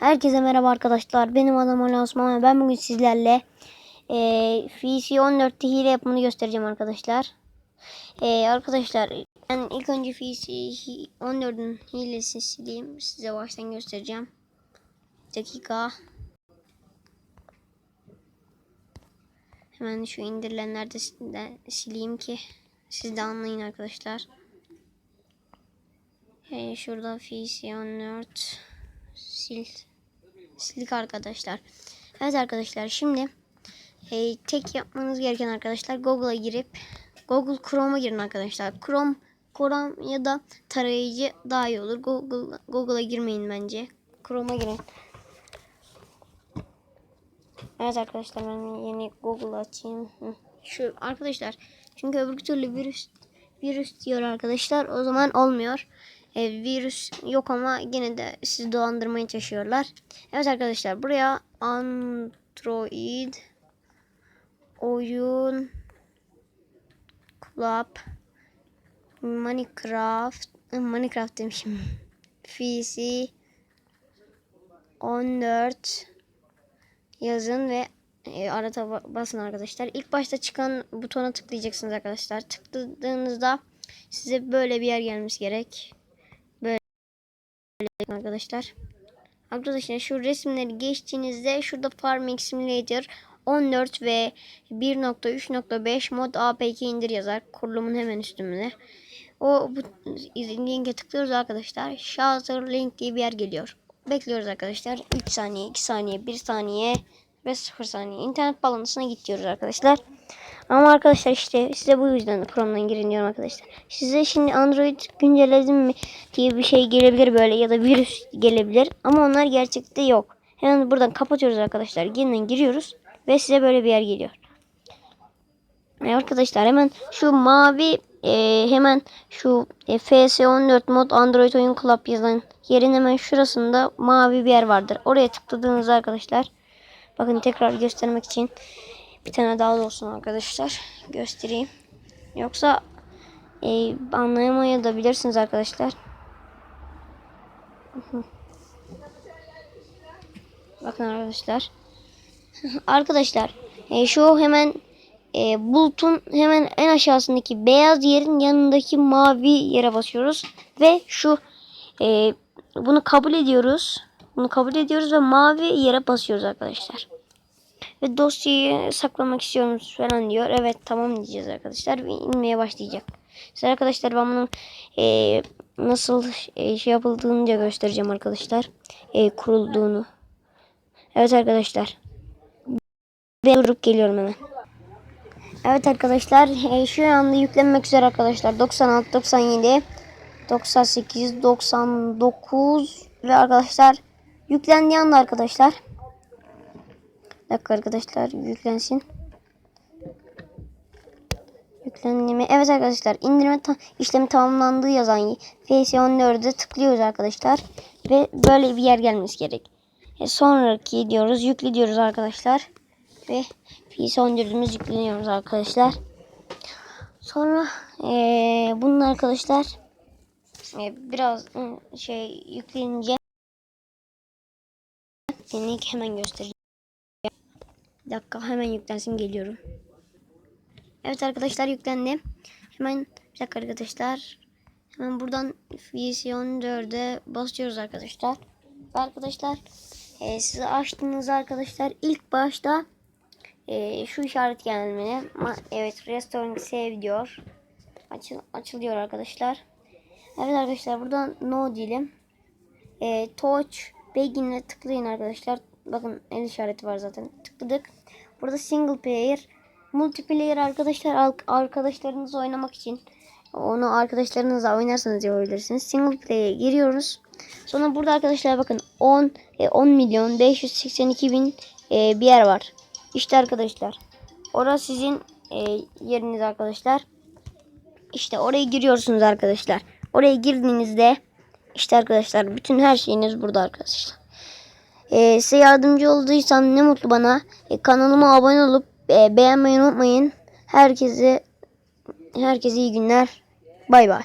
Herkese merhaba arkadaşlar. Benim adım Ali Osman ve ben bugün sizlerle e, FEC14'te hile yapımını göstereceğim arkadaşlar. E, arkadaşlar ben ilk önce FEC14'ün hilesini sileyim. Size baştan göstereceğim. Dakika. Hemen şu indirilenlerde de sileyim ki siz de anlayın arkadaşlar. E, şurada FEC14 sil sildik arkadaşlar. Evet arkadaşlar şimdi e, tek yapmanız gereken arkadaşlar Google'a girip Google Chrome'a girin arkadaşlar. Chrome Chrome ya da tarayıcı daha iyi olur. Google Google'a girmeyin bence. Chrome'a girin. Evet arkadaşlar ben yeni Google açayım. Şu arkadaşlar çünkü öbür türlü virüs virüs diyor arkadaşlar. O zaman olmuyor. E, virüs yok ama yine de sizi dolandırmaya çalışıyorlar. Evet arkadaşlar buraya Android oyun Club Minecraft Minecraft demişim. PC 14 yazın ve e, arata ba- basın arkadaşlar. İlk başta çıkan butona tıklayacaksınız arkadaşlar. Tıkladığınızda size böyle bir yer gelmesi gerek arkadaşlar. Arkadaşlar şu resimleri geçtiğinizde şurada Farming Simulator 14 ve 1.3.5 mod APK indir yazar. Kurulumun hemen üstünde. O bu linke tıklıyoruz arkadaşlar. Shelter link diye bir yer geliyor. Bekliyoruz arkadaşlar. 3 saniye, 2 saniye, 1 saniye ve 0 saniye. İnternet bağlantısına git diyoruz arkadaşlar. Ama arkadaşlar işte size bu yüzden Chrome'dan girin diyorum arkadaşlar. Size şimdi Android güncelledim mi diye bir şey gelebilir böyle ya da virüs gelebilir. Ama onlar gerçekte yok. Hemen buradan kapatıyoruz arkadaşlar. Yeniden giriyoruz ve size böyle bir yer geliyor. E arkadaşlar hemen şu mavi e, hemen şu e, FS14 mod Android oyun club yazan yerin hemen şurasında mavi bir yer vardır. Oraya tıkladığınızda arkadaşlar bakın tekrar göstermek için bir tane daha da olsun arkadaşlar. Göstereyim. Yoksa e, anlayamayabilirsiniz arkadaşlar. Bakın arkadaşlar. arkadaşlar e, şu hemen e, bulutun hemen en aşağısındaki beyaz yerin yanındaki mavi yere basıyoruz. Ve şu e, bunu kabul ediyoruz. Bunu kabul ediyoruz ve mavi yere basıyoruz arkadaşlar. Ve dosyayı saklamak istiyoruz falan diyor. Evet tamam diyeceğiz arkadaşlar. Ve inmeye başlayacak. Size arkadaşlar ben bunun e, nasıl e, şey yapıldığını da göstereceğim arkadaşlar. E, kurulduğunu. Evet arkadaşlar. Ben durup geliyorum hemen. Evet arkadaşlar e, şu anda yüklenmek üzere arkadaşlar. 96, 97, 98, 99 ve arkadaşlar yüklendiği anda arkadaşlar. Dakika arkadaşlar yüklensin. Yüklenme. Evet arkadaşlar indirme ta işlemi tamamlandığı yazan FS14'e tıklıyoruz arkadaşlar. Ve böyle bir yer gelmesi gerek. E, sonraki diyoruz. Yükle diyoruz arkadaşlar. Ve FS14'ümüz yükleniyoruz arkadaşlar. Sonra e, bunun arkadaşlar e, biraz şey yüklenince link hemen göstereceğim. Dakika hemen yüklensin geliyorum. Evet arkadaşlar yüklendi. Hemen bir dakika arkadaşlar. Hemen buradan VC14'e basıyoruz arkadaşlar. Arkadaşlar e, size açtığınızda arkadaşlar ilk başta e, şu işaret gelmeli. Evet Restoring Save diyor. Açıl, açılıyor arkadaşlar. Evet arkadaşlar buradan No diyelim. E, touch Begin'e tıklayın arkadaşlar. Bakın el işareti var zaten. Tıkladık. Burada single player, multiplayer arkadaşlar arkadaşlarınızla oynamak için onu arkadaşlarınızla oynarsanız yapabilirsiniz. Single player'e giriyoruz. Sonra burada arkadaşlar bakın 10 10 milyon 582 bin e, bir yer var. İşte arkadaşlar. Orası sizin e, yeriniz arkadaşlar. İşte oraya giriyorsunuz arkadaşlar. Oraya girdiğinizde işte arkadaşlar bütün her şeyiniz burada arkadaşlar. Ee, size yardımcı olduysam ne mutlu bana. Ee, kanalıma abone olup e, beğenmeyi unutmayın. Herkese herkese iyi günler. Bay bay.